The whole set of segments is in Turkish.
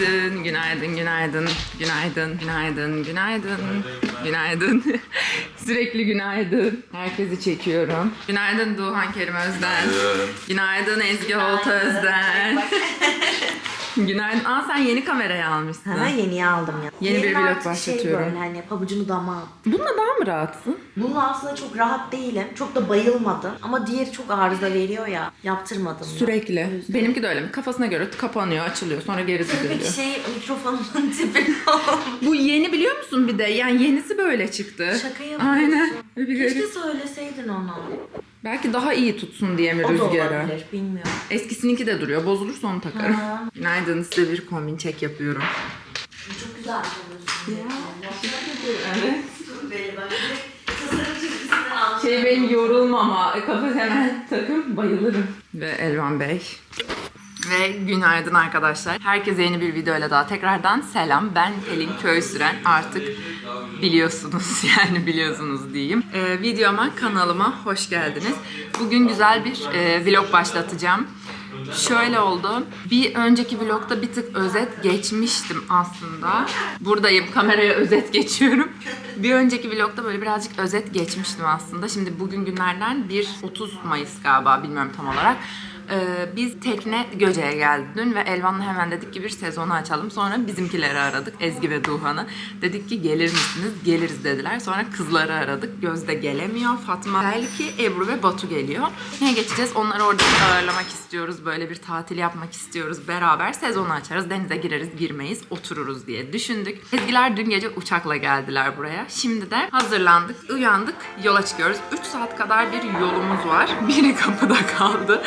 Günaydın, günaydın, günaydın, günaydın, günaydın, günaydın, günaydın. Sürekli günaydın. Herkesi çekiyorum. Günaydın Duhan Kerim Özden. Günaydın Ezgi Holt Özden. Günaydın. Aa sen yeni kamerayı almışsın. Ha yeniyi aldım ya. Yeni bir vlog artık başlatıyorum. Şey böyle hani pabucunu dama. Bununla daha mı rahatsın? Bununla aslında çok rahat değilim. Çok da bayılmadım. Ama diğeri çok arıza veriyor ya. Yaptırmadım. ya. Sürekli. Benimki de öyle mi? Kafasına göre kapanıyor, açılıyor, sonra geri Peki düzeliyor. şey mikrofonumun tipi Bu yeni biliyor musun bir de? Yani yenisi böyle çıktı. Şaka yapıyorsun. Aynen. Bir Keşke garip. söyleseydin onu. Belki daha iyi tutsun diye mi O da rüzgarı? olabilir. Bilmiyorum. Eskisininki de duruyor. Bozulursa onu takarım. Ha. Günaydın size bir kombin çek yapıyorum. Çok güzel çalıyorsun. Evet. Böyle bak. Tasarım çizgisinden almış. Şey benim yorulmama. Kafa hemen takım bayılırım. Ve Elvan Bey. Ve günaydın arkadaşlar. Herkese yeni bir videoyla daha tekrardan selam. Ben Pelin Köysüren. Artık biliyorsunuz yani biliyorsunuz diyeyim. Ee, videoma, kanalıma hoş geldiniz. Bugün güzel bir e, vlog başlatacağım. Şöyle oldu. Bir önceki vlogda bir tık özet geçmiştim aslında. Buradayım. Kameraya özet geçiyorum. Bir önceki vlogda böyle birazcık özet geçmiştim aslında. Şimdi bugün günlerden 1 30 Mayıs galiba bilmiyorum tam olarak. Ee, biz tekne Göce'ye geldi dün ve Elvan'la hemen dedik ki bir sezonu açalım. Sonra bizimkileri aradık. Ezgi ve Duhan'ı. Dedik ki gelir misiniz? Geliriz dediler. Sonra kızları aradık. Gözde gelemiyor. Fatma belki Ebru ve Batu geliyor. Yine geçeceğiz. Onları orada ağırlamak istiyoruz. Böyle bir tatil yapmak istiyoruz. Beraber sezonu açarız. Denize gireriz, girmeyiz, otururuz diye düşündük. Ezgiler dün gece uçakla geldiler buraya. Şimdi de hazırlandık, uyandık, yola çıkıyoruz. 3 saat kadar bir yolumuz var. Biri kapıda kaldı.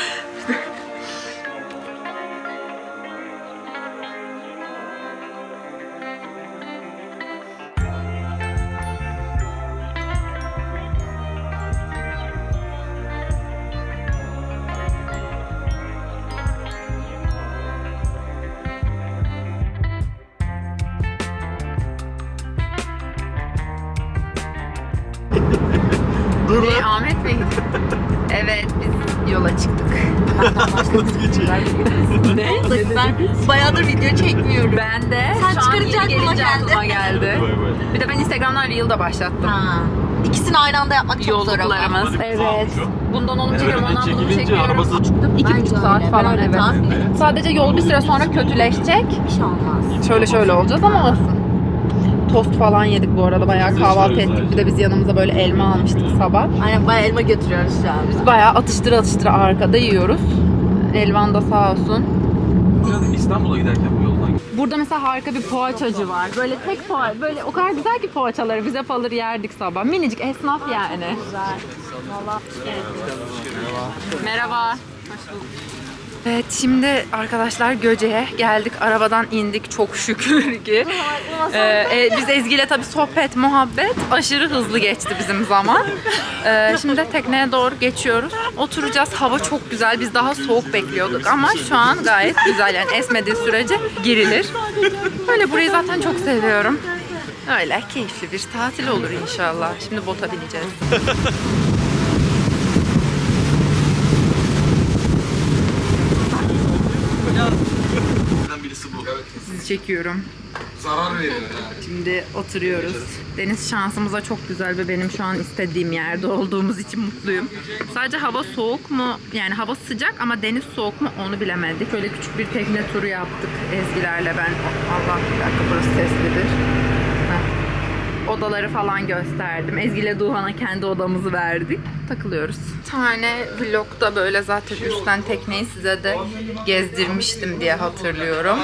Ben de Sen şu an yeni aklıma gelince geldi. aklıma. Bir de ben Instagram'dan Reel da başlattım. Ha. İkisini aynı anda yapmak çok zor ama. Yolluklarımız. Evet. Bundan onu çekiyorum, ondan bunu çekilince çekiyorum. arabası- İki buçuk saat öyle, falan evet. Sadece yol bir süre sonra kötüleşecek. Bir şey olmaz. Şöyle şöyle olacağız ama olsun. Tost falan yedik bu arada. Bayağı kahvaltı ettik. Bir de biz yanımıza böyle elma almıştık sabah. Aynen bayağı elma götürüyoruz şu an. Biz bayağı atıştıra atıştıra arkada yiyoruz. Elvan da sağ olsun. İstanbul'a giderken bu yoldan Burada mesela harika bir poğaçacı var. Böyle tek poğaça, böyle o kadar güzel ki poğaçaları bize alır yerdik sabah. Minicik esnaf yani. Güzel. Valla. Merhaba. Evet şimdi arkadaşlar Göce'ye geldik. Arabadan indik çok şükür ki. Ee, e, biz Ezgi ile tabii sohbet, muhabbet aşırı hızlı geçti bizim zaman. Ee, şimdi de tekneye doğru geçiyoruz. Oturacağız. Hava çok güzel. Biz daha soğuk bekliyorduk ama şu an gayet güzel. Yani esmediği sürece girilir. Böyle burayı zaten çok seviyorum. Öyle keyifli bir tatil olur inşallah. Şimdi bota bineceğiz. birisi bu. Çekiyorum. Zarar veriyor yani. Şimdi oturuyoruz. Deniz şansımıza çok güzel ve benim şu an istediğim yerde olduğumuz için mutluyum. Sadece hava soğuk mu? Yani hava sıcak ama deniz soğuk mu onu bilemedik. Şöyle küçük bir tekne turu yaptık Ezgilerle ben. Allah bir dakika burası seslidir. Odaları falan gösterdim. Ezgi ile Duhan'a kendi odamızı verdik. Takılıyoruz. Bir tane vlogda böyle zaten üstten tekneyi size de gezdirmiştim diye hatırlıyorum.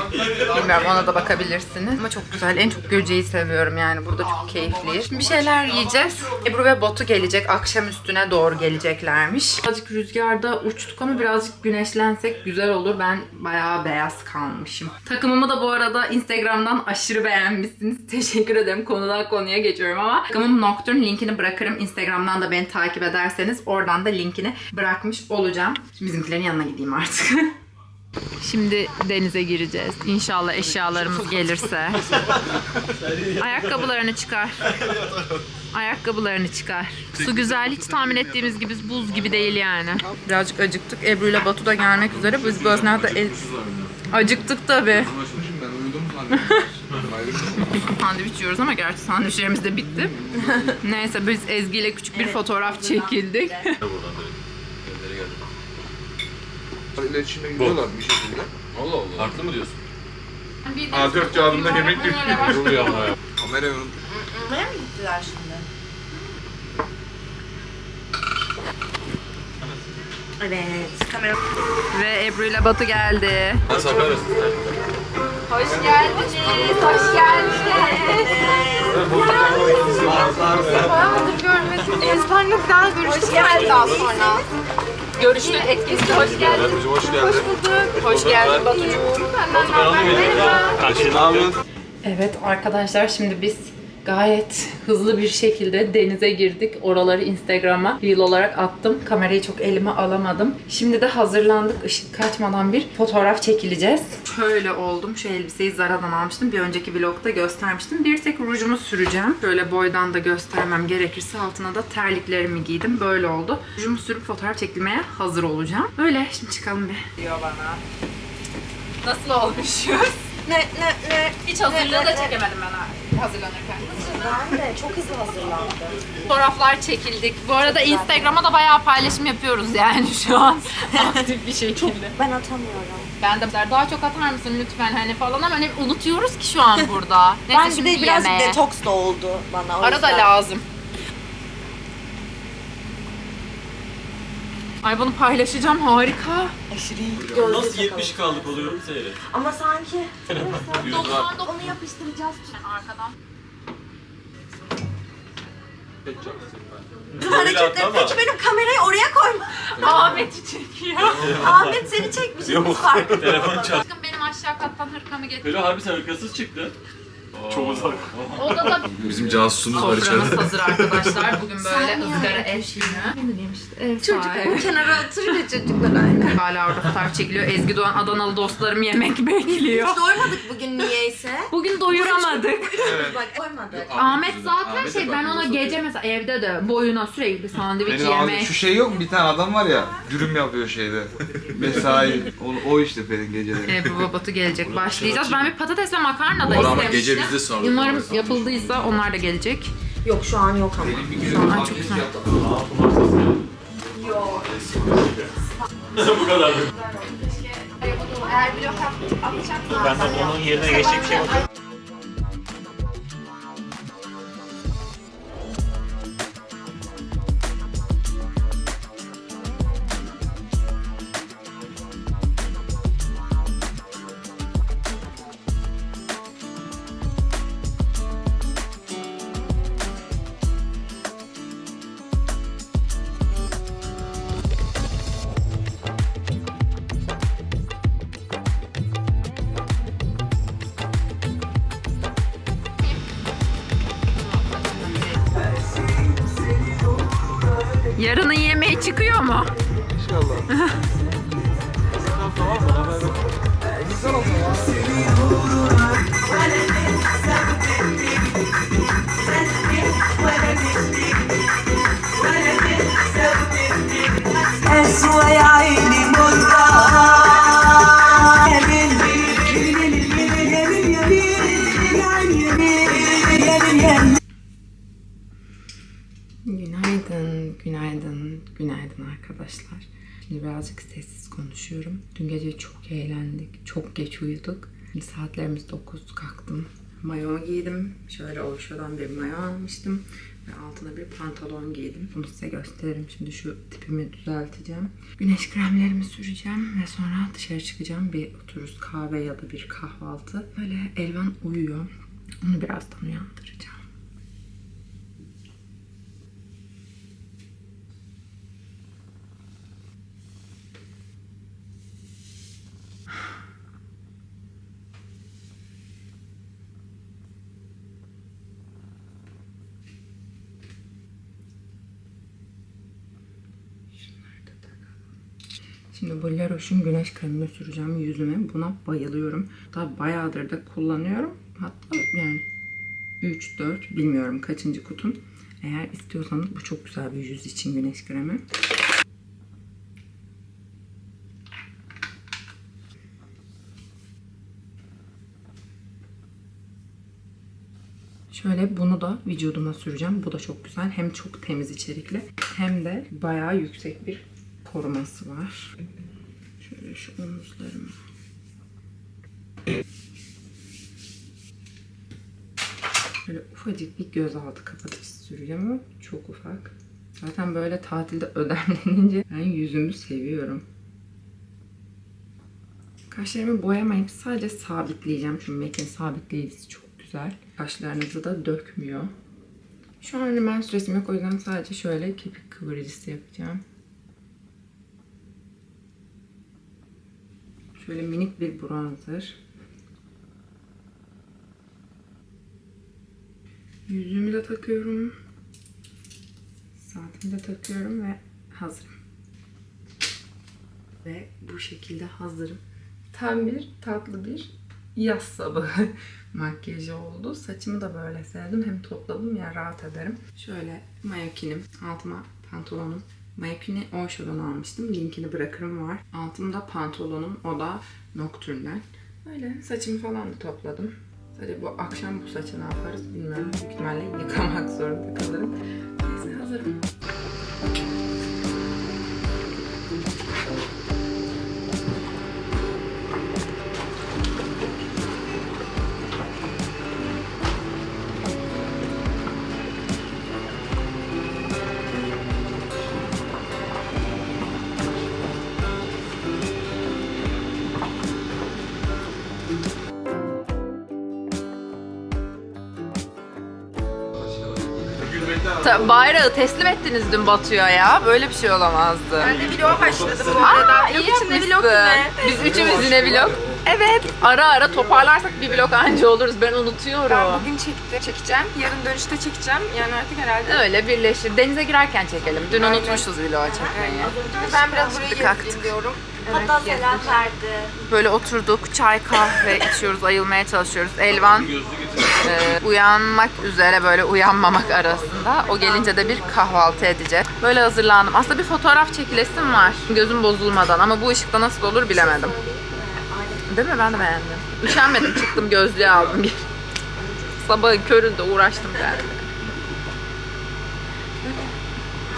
Bilmiyorum ona da bakabilirsiniz. Ama çok güzel. En çok Göce'yi seviyorum yani. Burada çok keyifli. Şimdi bir şeyler yiyeceğiz. Ebru ve Batu gelecek. Akşam üstüne doğru geleceklermiş. Birazcık rüzgarda uçtuk ama birazcık güneşlensek güzel olur. Ben bayağı beyaz kalmışım. Takımımı da bu arada Instagram'dan aşırı beğenmişsiniz. Teşekkür ederim. Konudan konuya geçiyorum ama takımım Nocturne linkini bırakırım. Instagram'dan da beni takip ederseniz oradan da linkini bırakmış olacağım. Şimdi bizimkilerin yanına gideyim artık. Şimdi denize gireceğiz. İnşallah eşyalarımız gelirse. Ayakkabılarını çıkar. Ayakkabılarını çıkar. Su güzel. Hiç tahmin ettiğimiz gibi buz gibi değil yani. Birazcık acıktık. Ebru ile Batu da gelmek üzere. Biz bu esnada el... acıktık tabi. Uyudum zannediyorum. Sandviç yiyoruz ama gerçi sandviçlerimiz de bitti. Neyse biz Ezgi ile küçük bir fotoğraf çekildik. İletişime gidiyorlar bir şekilde. Allah Allah. Farklı mı diyorsun? A4 kağıdında yemek Oluyor ama ya. Kamerayı unut. Nereye mi gittiler şimdi? Evet, kamera. Ve Ebru ile Batu geldi. Ben satarız. Hoş geldiniz, hoş geldiniz. Bayağıdır görmedim. Ezberlikten görüştük geldi daha sonra. Görüştük etkisi hoş geldin. Hoş geldin. Hoş geldin Batucuğum. Ne yapıyorsun? Evet arkadaşlar şimdi biz gayet hızlı bir şekilde denize girdik. Oraları Instagram'a reel olarak attım. Kamerayı çok elime alamadım. Şimdi de hazırlandık. Işık kaçmadan bir fotoğraf çekileceğiz. Şöyle oldum. Şu elbiseyi Zara'dan almıştım. Bir önceki vlogda göstermiştim. Bir tek rujumu süreceğim. Şöyle boydan da göstermem gerekirse altına da terliklerimi giydim. Böyle oldu. Rujumu sürüp fotoğraf çekilmeye hazır olacağım. Böyle şimdi çıkalım bir. Diyor bana. Nasıl olmuşuz? Ne, ne, ne? Hiç hazırlığı da çekemedim ben hazırlanırken. Ben de çok hızlı hazırlandım. Fotoğraflar çekildik. Bu arada Instagram'a da bayağı paylaşım yapıyoruz yani şu an. Aktif bir şekilde. Ben atamıyorum. Ben de daha çok atar mısın lütfen hani falan ama hani unutuyoruz ki şu an burada. Neyse Ben şimdi de biraz yemeğe. detoks da oldu bana o Arada yüzden. lazım. Ay bunu paylaşacağım harika. Aşırı iyi. Gözlük Nasıl takalım. 70 kaldık oluyor seyret. Ama sanki 99 onu yapıştıracağız arkadan. hareketleri peki benim kamerayı oraya koyma. Ahmet'i çekiyor. Ahmet seni çekmiş. Yok. Telefon çarp. Aşkım benim aşağı kattan hırkamı getir. Böyle harbi sen hırkasız çıktı. Çok uzak. Odada Bizim casusumuz var Soframız içeride. hazır arkadaşlar. Bugün böyle ızgara ev şeyini. Ne bileyim işte ev sahibi. kenara oturuyor çocuklar. Hala orada fotoğraf çekiliyor. Ezgi Doğan Adanalı dostlarım yemek bekliyor. Doymadık bugün niyeyse. Bugün doyuramadık. Bak doymadık. Ahmet zaten Ahmet'e şey bak, ben ona nasıl gece mesela evde de boyuna sürekli sandviç Benim şu şey yok mu? Bir tane adam var ya dürüm yapıyor şeyde. Mesai. O, o işte Pelin geceleri. Ebru ve Batu gelecek. Başlayacağız. Ben bir patates ve makarna da istemiştim. gece bizde sağlık. Umarım yapıldıysa onlar da gelecek. Yok şu an yok ama. Şu an çok güzel. yaptık. Bu kadar. Eğer blok atacaksan Ben de onun yerine geçecek bir şey bakıyorum. mu? İnşallah. tamam mı? Güzel oldu. Birazcık sessiz konuşuyorum. Dün gece çok eğlendik, çok geç uyuduk. Şimdi saatlerimiz 9 kalktım. Mayomu giydim. Şöyle Oşo'dan bir mayo almıştım. Ve altına bir pantolon giydim. Bunu size gösteririm. Şimdi şu tipimi düzelteceğim. Güneş kremlerimi süreceğim ve sonra dışarı çıkacağım. Bir otururuz kahve ya da bir kahvaltı. Böyle Elvan uyuyor. Onu birazdan uyandıracağım. Şimdi bu La güneş kremini süreceğim yüzüme. Buna bayılıyorum. Hatta bayağıdır da kullanıyorum. Hatta yani 3, 4 bilmiyorum kaçıncı kutum. Eğer istiyorsanız bu çok güzel bir yüz için güneş kremi. Şöyle bunu da vücuduma süreceğim. Bu da çok güzel. Hem çok temiz içerikli hem de bayağı yüksek bir koruması var. Şöyle şu omuzlarıma. Böyle ufacık bir gözaltı kapatıcı ama çok ufak. Zaten böyle tatilde ödemlenince ben yüzümü seviyorum. Kaşlarımı boyamayıp sadece sabitleyeceğim. Şu MAC'in sabitleyicisi çok güzel. Kaşlarınızı da dökmüyor. Şu an rimel süresim yok o yüzden sadece şöyle kepik kıvırıcısı yapacağım. Şöyle minik bir bronzer. Yüzüğümü de takıyorum. Saatimi de takıyorum ve hazırım. Ve bu şekilde hazırım. Tam bir tatlı bir yaz sabahı makyajı oldu. Saçımı da böyle sevdim. Hem topladım ya rahat ederim. Şöyle mayokinim. Altıma pantolonum. Mayokini Oysho'dan almıştım. Linkini bırakırım var. Altımda pantolonum. O da Nocturne'den. Öyle saçımı falan da topladım. Sadece bu akşam bu saçı ne yaparız bilmiyorum. Büyük ihtimalle yıkamak zorunda kalırım. Neyse hazırım. Ta- bayrağı teslim ettiniz dün Batu'ya ya. Böyle bir şey olamazdı. Ben de vloga başladım bu Aa, iyi yapmışsın. Biz üçümüz yine vlog. Evet. Ara ara toparlarsak bir vlog anca oluruz. Ben unutuyorum. Ben bugün çekti, çekeceğim. Yarın dönüşte çekeceğim. Yani artık herhalde. Öyle birleşir. Denize girerken çekelim. Dün unutmuşuz vlog çekmeyi. Ben biraz burayı Şimdi kalktık. gezeyim diyorum. Hatta selam verdi. Böyle oturduk. Çay kahve içiyoruz. Ayılmaya çalışıyoruz. Elvan e, uyanmak üzere böyle uyanmamak arasında. O gelince de bir kahvaltı edeceğiz. Böyle hazırlandım. Aslında bir fotoğraf çekilesim var. Gözüm bozulmadan ama bu ışıkta nasıl olur bilemedim. Değil mi? Ben de beğendim. Üşenmedim. Çıktım gözlüğü aldım. Bir. Sabahın köründe uğraştım ben.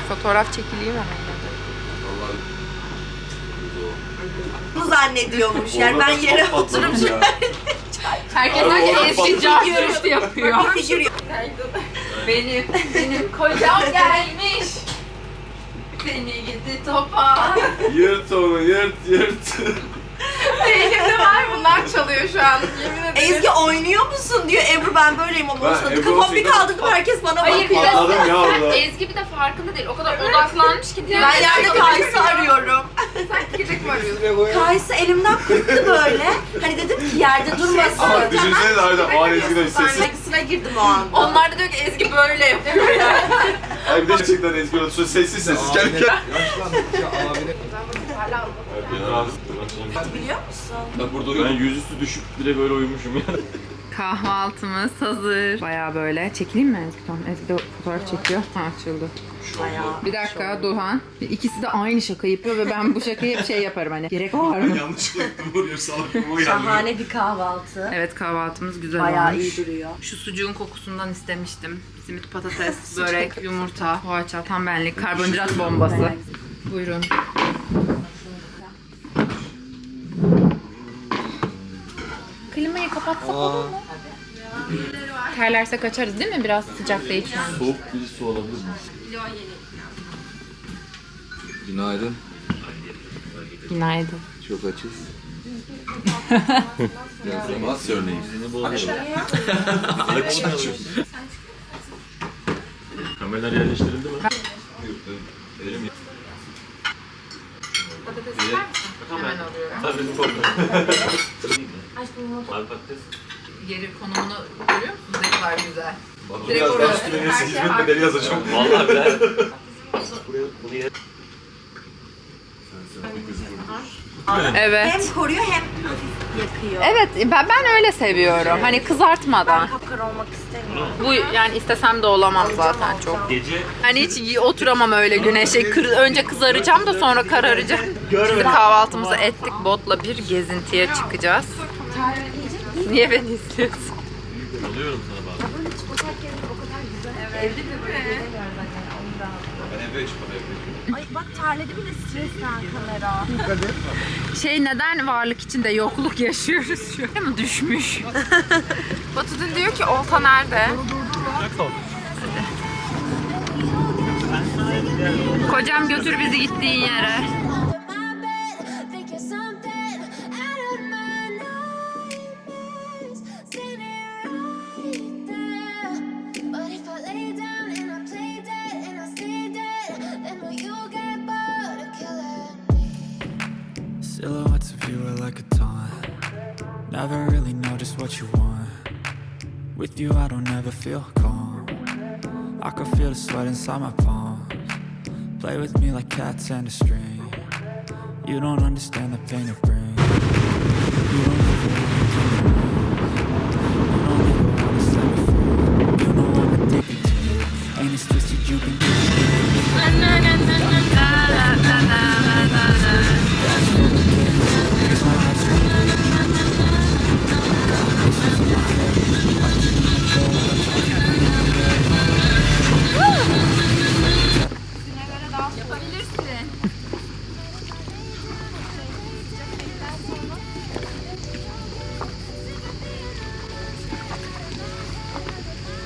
Fotoğraf çekileyim ama Bu zannediyormuş. Yani ben yere oturup Herkes Abi sanki orada eski patladı cartürüstü yapıyor. figür yok. benim, benim kocam gelmiş. Seni gidi topa. Yırt onu yırt yırt. Elimde var bunlar çalıyor şu an. Yemin ederim. Ezgi oynuyor musun diyor. Ebru ben böyleyim ama Ben olsa Ebru Kafamı bir olsaydı- kaldırdım herkes bana Hayır bir bakıyor. Patladım ya orada. Ezgi bir de farkında değil. O kadar odaklanmış ki Ben yerde Kaysı arıyorum. Sen gidecek mi arıyorsun? Kaysı elimden kırptı böyle. Hani dedim ki yerde durmasın. Ama düşünsene de harbiden o an Ezgi'nin sesi. Sahnesi'ne girdim o an. Onlar da diyor ki Ezgi böyle yapıyor ya. Ay bir de gerçekten Ezgi orada şöyle sessiz sessiz kendi kendine. Yaşlandıkça abine Biliyor musun? Ben burada uyuyorum. Ben yüzüstü düşüp direkt böyle uyumuşum ya. Kahvaltımız hazır. Baya böyle. Çekileyim mi Ezgi? Tamam Ezgi de fotoğraf çekiyor. Ha açıldı. Bayağı. Bir dakika Duhan. İkisi de aynı şaka yapıyor ve ben bu şakayı hep şey yaparım hani. Gerek var mı? Yanlışlıkla vuruyor salak gibi uyandım. Şahane bir kahvaltı. Evet kahvaltımız güzel Bayağı olmuş. iyi duruyor. Şu sucuğun kokusundan istemiştim. Simit, patates, börek, yumurta, poğaça, tam benlik, karbonhidrat bombası. Buyurun. Klimayı kapatsak olur mu? Terlerse kaçarız değil mi? Biraz sıcak değil şu an. Soğuk bir su olabilir mi? Günaydın. Günaydın. Çok açız. Nasıl örneğin? Kameralar yerleştirildi mi? Elim Hemen alıyorum. Bizim korkma. Yeri konumunu görüyor musunuz? Ne kadar güzel. Direkt Biraz oraya. gelirse hizmet bedeli yazacağım. Vallahi ben bunu yer- Evet. Hem koruyor hem hafif yakıyor. Evet ben, ben öyle seviyorum. Hani kızartmadan. Kapkara olmak istemiyorum. Bu yani istesem de olamam zaten çok. Gece Hani hiç oturamam öyle güneşe. Kır- önce kızaracağım da sonra kararacağım. Şimdi kahvaltımızı ettik. Botla bir gezintiye çıkacağız. Niye beni istiyorsun? Alıyorum sana bazen. Ben evde çıkmadım evde. Ay bak terledi bile stresten kamera. Şey neden varlık içinde yokluk yaşıyoruz şu an? Düşmüş. Batu dün diyor ki olta nerede? Kocam götür bizi gittiğin yere. Never really know just what you want. With you, I don't ever feel calm. I can feel the sweat inside my palms. Play with me like cats and a string. You don't understand the pain it brings.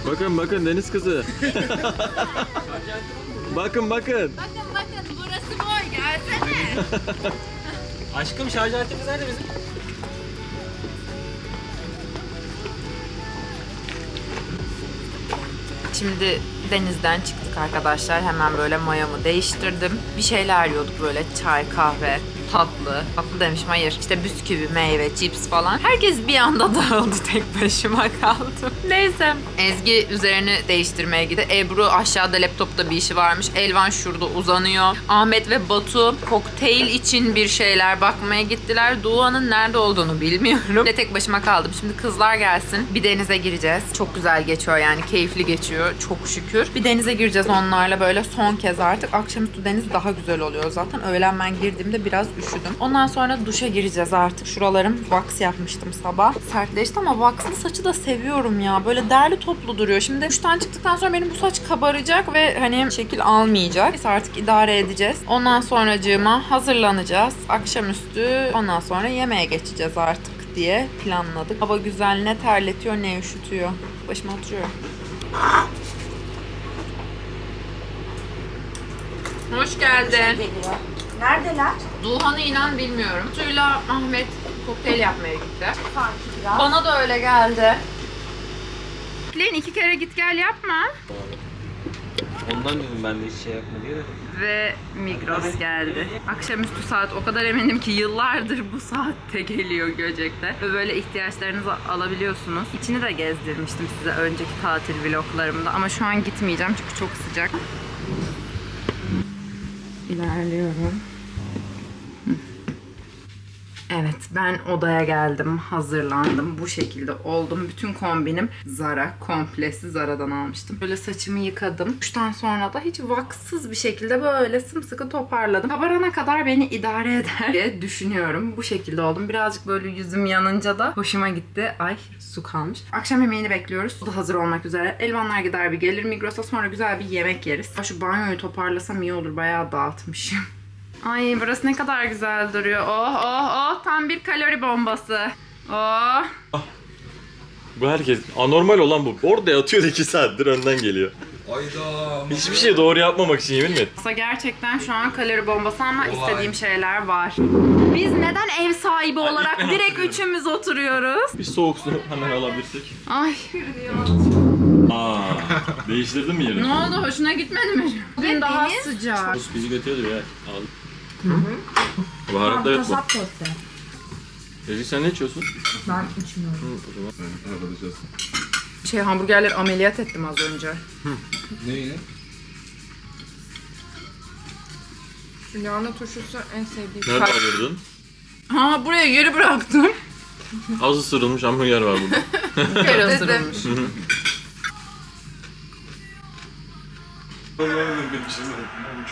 Bakın bakın deniz kızı. bakın bakın. Bakın bakın burası boy gelsene. Aşkım şarj aletimiz nerede bizim? Şimdi denizden çıktık arkadaşlar. Hemen böyle mayamı değiştirdim. Bir şeyler yiyorduk böyle çay, kahve, tatlı. Tatlı demişim hayır. İşte bisküvi, meyve, cips falan. Herkes bir anda dağıldı. Tek başıma kaldım. Neyse. Ezgi üzerini değiştirmeye gitti. Ebru aşağıda laptopta bir işi varmış. Elvan şurada uzanıyor. Ahmet ve Batu kokteyl için bir şeyler bakmaya gittiler. Doğan'ın nerede olduğunu bilmiyorum. Ve tek başıma kaldım. Şimdi kızlar gelsin. Bir denize gireceğiz. Çok güzel geçiyor yani. Keyifli geçiyor. Çok şükür. Bir denize gireceğiz onlarla böyle son kez artık. Akşamüstü deniz daha güzel oluyor zaten. Öğlen ben girdiğimde biraz üşüdüm. Ondan sonra duşa gireceğiz artık. Şuralarım wax yapmıştım sabah. Sertleşti ama waxlı saçı da seviyorum ya. Böyle derli toplu duruyor. Şimdi duştan çıktıktan sonra benim bu saç kabaracak ve hani şekil almayacak. Biz artık idare edeceğiz. Ondan sonracığıma hazırlanacağız. Akşamüstü ondan sonra yemeğe geçeceğiz artık diye planladık. Hava güzel ne terletiyor ne üşütüyor. Başıma oturuyorum. Hoş geldin. Neredeler? Duhan'ı inan bilmiyorum. Suyla Ahmet kokteyl yapmaya gitti. Bana da öyle geldi. Lan iki kere git gel yapma. Ondan dedim ben de hiç şey yapma diye de. Ve Migros geldi. Akşamüstü saat o kadar eminim ki yıllardır bu saatte geliyor Göcek'te. Ve böyle ihtiyaçlarınızı alabiliyorsunuz. İçini de gezdirmiştim size önceki tatil vloglarımda. Ama şu an gitmeyeceğim çünkü çok sıcak. İlerliyorum. Evet ben odaya geldim, hazırlandım. Bu şekilde oldum. Bütün kombinim Zara, komplesi Zara'dan almıştım. Böyle saçımı yıkadım. Duştan sonra da hiç vaksız bir şekilde böyle sımsıkı toparladım. Kabarana kadar beni idare eder diye düşünüyorum. Bu şekilde oldum. Birazcık böyle yüzüm yanınca da hoşuma gitti. Ay su kalmış. Akşam yemeğini bekliyoruz. O da hazır olmak üzere. Elvanlar gider bir gelir Migros'a sonra güzel bir yemek yeriz. Şu banyoyu toparlasam iyi olur. Bayağı dağıtmışım. Ay burası ne kadar güzel duruyor. Oh oh oh tam bir kalori bombası. Oh. Bu herkes anormal olan bu. Orada yatıyor da 2 saattir önden geliyor. Ayda. Hiçbir şey doğru yapmamak için yemin mi? Aslında gerçekten şu an kalori bombası ama istediğim şeyler var. Biz neden ev sahibi olarak direkt üçümüz oturuyoruz? Bir soğuk su hemen alabilirsek. Ay Aa, değiştirdin mi ne yerini? oldu hoşuna gitmedi mi? Bugün daha sıcak. Sus bizi götürüyordur ya. Al. Baharat da yok mu? Ezgi sen ne içiyorsun? Şey hamburgerler ameliyat ettim az önce. Neyi? Lahana turşusu en sevdiğim. Nerede alırdın? Ha buraya geri bıraktım. Az ısırılmış hamburger var burada. Bir kere ısırılmış.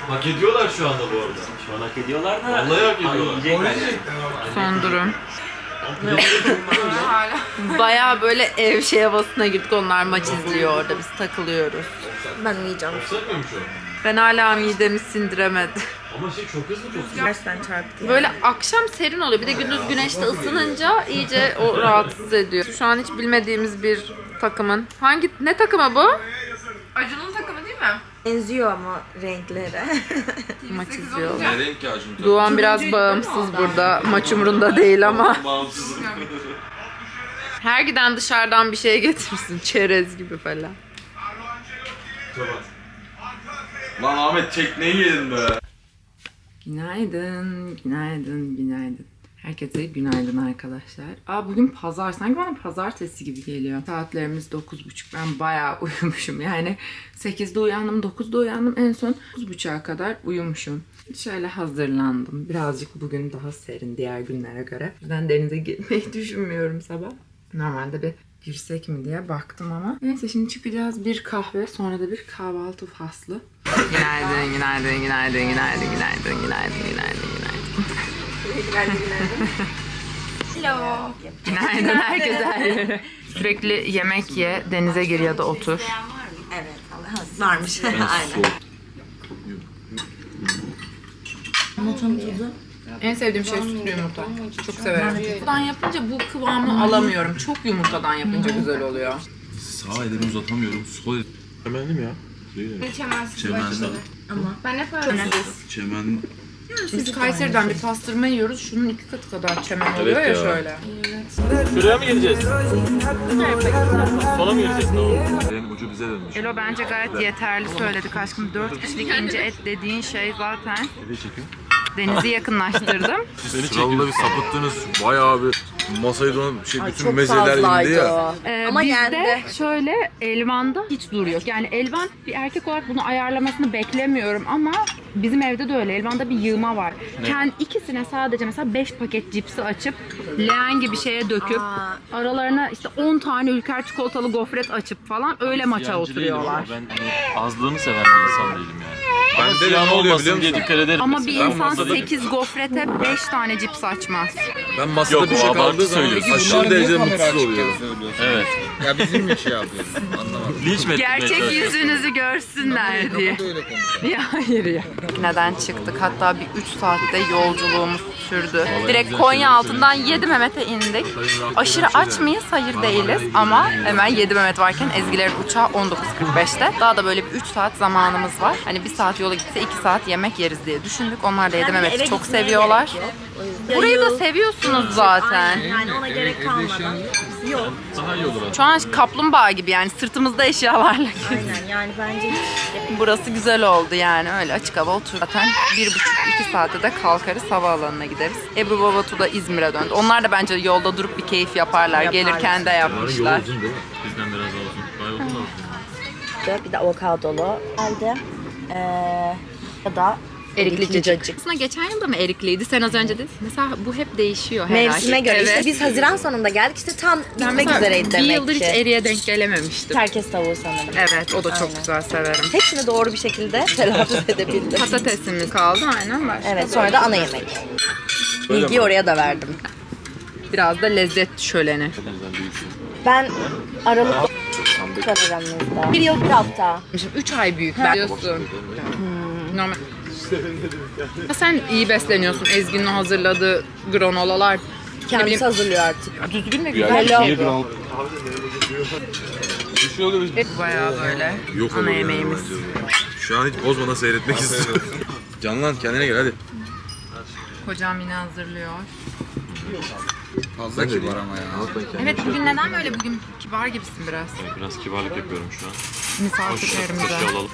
Hak ediyorlar şu anda bu arada. Şu an hak ediyorlar da. Vallahi hak ediyorlar. Son durum. Baya böyle ev şey havasına girdik. Onlar maç izliyor orada. Biz takılıyoruz. Ben uyuyacağım. Ben hala midemi sindiremedim. Ama şey çok hızlı tost. Gerçekten çarptı. Böyle akşam serin oluyor. Bir de gündüz güneşte ısınınca iyice o rahatsız ediyor. Şu an hiç bilmediğimiz bir takımın. Hangi ne takımı bu? Acun'un? Benziyor ama renkleri. Maç izliyor. Ne renk ki acun Doğan biraz bağımsız burada. Maç umurunda değil ama. Bağımsız. Her giden dışarıdan bir şey getirsin. Çerez gibi falan. Lan Ahmet tekneyi yedin be. Günaydın, günaydın, günaydın. Herkese günaydın arkadaşlar. Aa bugün pazar. Sanki bana pazartesi gibi geliyor. Saatlerimiz 9.30. Ben bayağı uyumuşum. Yani 8'de uyandım, 9'da uyandım. En son 9.30'a kadar uyumuşum. Şöyle hazırlandım. Birazcık bugün daha serin diğer günlere göre. Yüzden denize gitmeyi düşünmüyorum sabah. Normalde bir girsek mi diye baktım ama. Neyse şimdi çıkacağız. Bir kahve sonra da bir kahvaltı faslı. Günaydın, günaydın, günaydın, günaydın, günaydın, günaydın, günaydın. Hello. Günaydın herkese. Sürekli yemek ye, denize gir ya da otur. evet. Varmış. Aynen. Yumurtanın tuzu. En sevdiğim şey sütlü yumurta. Çok severim. Yumurtadan yapınca bu kıvamı alamıyorum. Çok yumurtadan yapınca güzel oluyor. Sağ elimi uzatamıyorum. Sol el... Hemendim ya. İçemezsin. Çemenden. Ben hep öyle. Çemen... Biz Kayseri'den bir pastırma yiyoruz. Şunun iki katı kadar çemen oluyor Evet ya, ya. şöyle. Şuraya mı geleceğiz? Sola mı geleceğiz? Benim ucu bize dönmüş. Elo bence gayet yeterli söyledik aşkım. 4 kişilik ince et dediğin şey zaten. Nereye çekin? Denizi yakınlaştırdım. Beni Sıralı bir sapıttınız. Bayağı bir masayı donan şey bütün Çok mezeler fazlaydı indi ya. Ee, Ama bizde yendi. şöyle elvanda hiç duruyor. Yani elvan bir erkek olarak bunu ayarlamasını beklemiyorum ama bizim evde de öyle. Elvanda bir yığma var. Kendi ikisine sadece mesela 5 paket cipsi açıp leğen gibi şeye döküp aralarına işte 10 tane ülker çikolatalı gofret açıp falan öyle maça oturuyorlar. Ben hani azlığını seven bir insan değilim yani. Ben de ne oluyor biliyor diye musun? dikkat ederim. Ama bir insan masada- 8 gofrete 5 tane cips açmaz. Ben masada Yok, bir o şey abartı kaldığı zaman söylüyorsun. aşırı derecede mutsuz oluyorum. Evet. Ya bizim mi şey yapıyorsun? Anlamadım. Linç mi ettirmeye Gerçek yüzünüzü görsünler diye. Öyle. Ya hayır ya. Neden çıktık? Hatta bir 3 saatte yolculuğumuz sürdü. Direkt Konya altından 7 Mehmet'e indik. Aşırı aç mıyız? Hayır değiliz. Ama hemen 7 Mehmet varken Ezgilerin uçağı 19.45'te. Daha da böyle bir 3 saat zamanımız var. Hani bir saat yola gitse 2 saat yemek yeriz diye düşündük. Onlar da 7 Yani Mehmet'i çok seviyorlar. Burayı da seviyorsunuz zaten. Yani ona gerek kalmadan. Yok. Daha iyi olur aslında. Şu an kaplumbağa gibi yani sırtımızda eşyalarla Aynen yani bence hiç Burası güzel oldu yani öyle açık hava otur. Zaten bir buçuk iki saatte de kalkarız havaalanına gideriz. Ebru Babatu da İzmir'e döndü. Onlar da bence yolda durup bir keyif yaparlar. Gelirken de yapmışlar. Uzun değil mi? Bizden biraz daha uzun. Bayağı uzun aslında. bir de avokadolu geldi. Ee, ya da Erikli cacık. Aslında geçen yıl da mı erikliydi? Sen az önce dedin. Mesela bu hep değişiyor her Mevsime göre. Evet. İşte biz Haziran sonunda geldik. İşte tam Ben bitmek mesela üzereydi Bir demek yıldır ki. hiç eriye denk gelememiştim. Herkes tavuğu sanırım. Evet o da çok güzel severim. Hepsini doğru bir şekilde telaffuz edebildim. Patatesimiz kaldı aynen var. Evet sonra da ana yemek. Bilgiyi oraya da verdim. Biraz da lezzet şöleni. Ben Aralık aramızda. Bir yıl bir hafta. Şimdi 3 ay büyük ben diyorsun. Normal. Ya Sen iyi besleniyorsun. Ezgi'nin hazırladığı granolalar. Kendisi bileyim, hazırlıyor artık. düzgün ve güzel oldu. Bir şey oluyor. Hep bayağı böyle Yok ana yani yemeğimiz. bence. Şu an hiç bozmadan seyretmek istiyorum. Canlan kendine gel hadi. Kocam yine hazırlıyor. Fazla kibar ama ya. Evet bugün neden böyle bugün kibar gibisin biraz. Biraz kibarlık yapıyorum şu an. Misafirlerimize. Taşı alalım.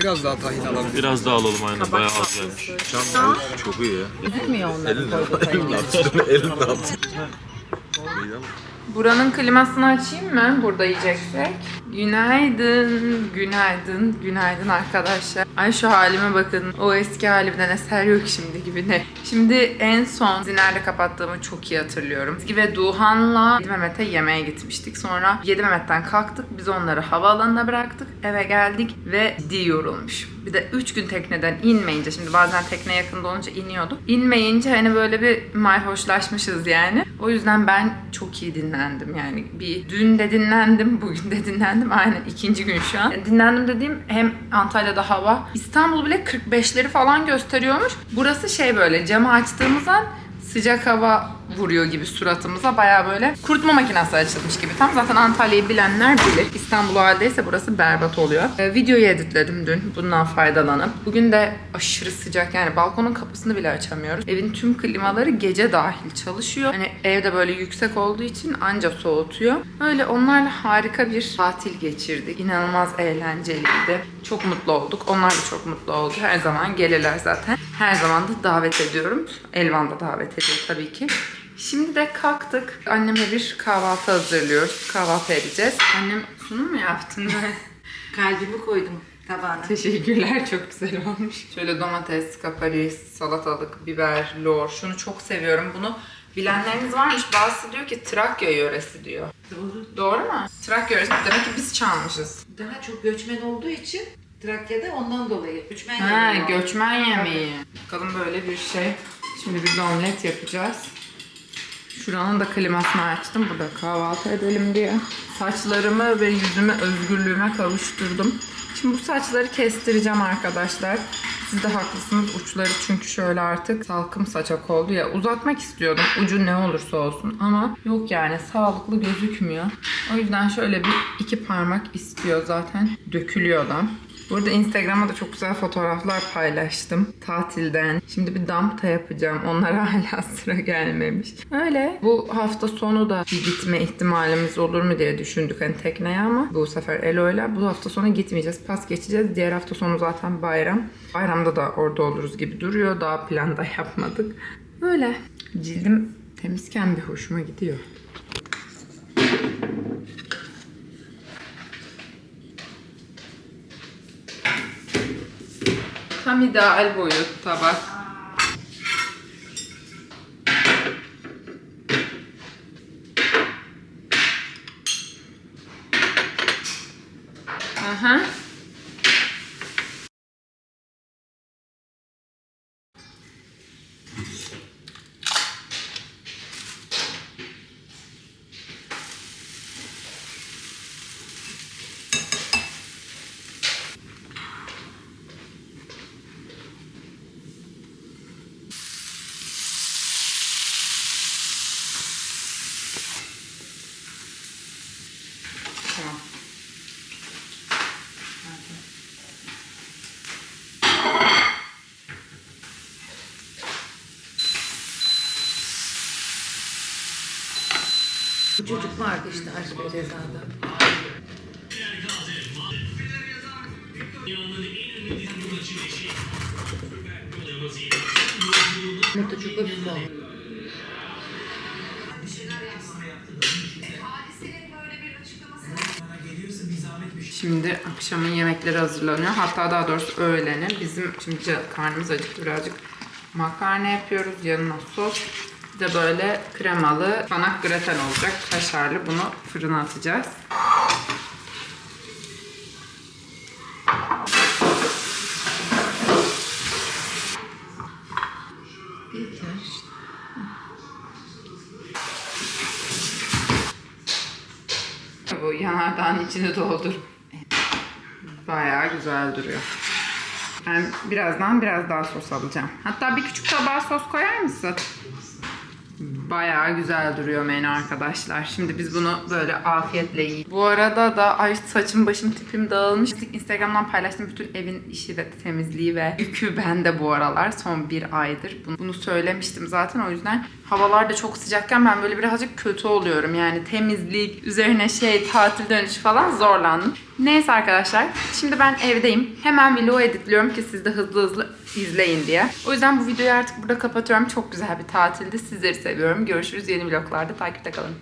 Biraz daha tahin alalım. Biraz daha alalım aynen. Bayağı az gelmiş. Çok iyi ya. Gözükmüyor onların Elin koyduğu Elin sayı. altı. Elin altı. Buranın klimasını açayım mı burada yiyeceksek? Günaydın, günaydın, günaydın arkadaşlar. Ay şu halime bakın. O eski halimden eser yok şimdi gibi ne. Şimdi en son Ziner'le kapattığımı çok iyi hatırlıyorum. Ezgi ve Duhan'la 7 Mehmet'e yemeğe gitmiştik. Sonra 7 Mehmet'ten kalktık. Biz onları havaalanına bıraktık. Eve geldik ve ciddi yorulmuş. Bir de 3 gün tekneden inmeyince şimdi bazen tekne yakında olunca iniyorduk. İnmeyince hani böyle bir mayhoşlaşmışız yani. O yüzden ben çok iyi dinlendim yani. Bir dün de dinlendim, bugün de dinlendim. Aynen ikinci gün şu an. Dinlendim dediğim hem Antalya'da hava İstanbul bile 45'leri falan gösteriyormuş. Burası şey böyle camı açtığımız an sıcak hava vuruyor gibi suratımıza baya böyle kurutma makinesi açılmış gibi. Tam zaten Antalya'yı bilenler bilir. İstanbul haldeyse burası berbat oluyor. Ee, videoyu editledim dün bundan faydalanıp. Bugün de aşırı sıcak yani balkonun kapısını bile açamıyoruz. Evin tüm klimaları gece dahil çalışıyor. Hani evde böyle yüksek olduğu için anca soğutuyor. Öyle onlarla harika bir tatil geçirdik. İnanılmaz eğlenceliydi. Çok mutlu olduk. Onlar da çok mutlu oldu. Her zaman gelirler zaten. Her zaman da davet ediyorum. Elvan da davet ediyor tabii ki. Şimdi de kalktık. Annemle bir kahvaltı hazırlıyoruz. Kahvaltı edeceğiz. Annem sunum mu yaptın? Kalbimi koydum tabağına. Teşekkürler. Çok güzel olmuş. Şöyle domates, kaparis, salatalık, biber, lor. Şunu çok seviyorum. Bunu bilenleriniz varmış. Bazısı diyor ki Trakya yöresi diyor. Doğru. Doğru mu? Trakya yöresi. Demek ki biz çalmışız. Daha çok göçmen olduğu için Trakya'da ondan dolayı. Göçmen Ha, yemeği var. göçmen yemeği. Bakalım böyle bir şey. Şimdi bir omlet yapacağız. Şuranın da klimasını açtım. Burada kahvaltı edelim diye. Saçlarımı ve yüzümü özgürlüğüme kavuşturdum. Şimdi bu saçları kestireceğim arkadaşlar. Siz de haklısınız. Uçları çünkü şöyle artık salkım saçak oldu ya. Uzatmak istiyordum. Ucu ne olursa olsun. Ama yok yani sağlıklı gözükmüyor. O yüzden şöyle bir iki parmak istiyor zaten. Dökülüyor da. Burada Instagram'a da çok güzel fotoğraflar paylaştım tatilden. Şimdi bir damta yapacağım. Onlara hala sıra gelmemiş. Öyle. Bu hafta sonu da bir gitme ihtimalimiz olur mu diye düşündük hani tekneye ama bu sefer Elo'yla bu hafta sonu gitmeyeceğiz. Pas geçeceğiz. Diğer hafta sonu zaten bayram. Bayramda da orada oluruz gibi duruyor. Daha plan da yapmadık. Böyle. Cildim temizken bir hoşuma gidiyor. Tam ideal boyut tabak. Aha. Tamam. Bu çocuk vardı işte aşk cezada. Mutlu çocukla bir son. Şimdi akşamın yemekleri hazırlanıyor. Hatta daha doğrusu öğlenin. Bizim şimdi karnımız acıktı birazcık. Makarna yapıyoruz. Yanına sos. De böyle kremalı panak graten olacak. Kaşarlı. Bunu fırına atacağız. Bu yanardağın içini doldur. Bayağı güzel duruyor. Ben birazdan biraz daha sos alacağım. Hatta bir küçük tabağa sos koyar mısın? Bayağı güzel duruyor menü arkadaşlar. Şimdi biz bunu böyle afiyetle yiyelim. Bu arada da ay saçım başım tipim dağılmış. Instagram'dan paylaştım bütün evin işi ve temizliği ve yükü bende bu aralar. Son bir aydır. Bunu, söylemiştim zaten o yüzden. Havalar da çok sıcakken ben böyle birazcık kötü oluyorum. Yani temizlik, üzerine şey, tatil dönüşü falan zorlandım. Neyse arkadaşlar. Şimdi ben evdeyim. Hemen vlog editliyorum ki siz de hızlı hızlı izleyin diye. O yüzden bu videoyu artık burada kapatıyorum. Çok güzel bir tatildi. Sizleri seviyorum. Görüşürüz yeni vloglarda. Takipte kalın.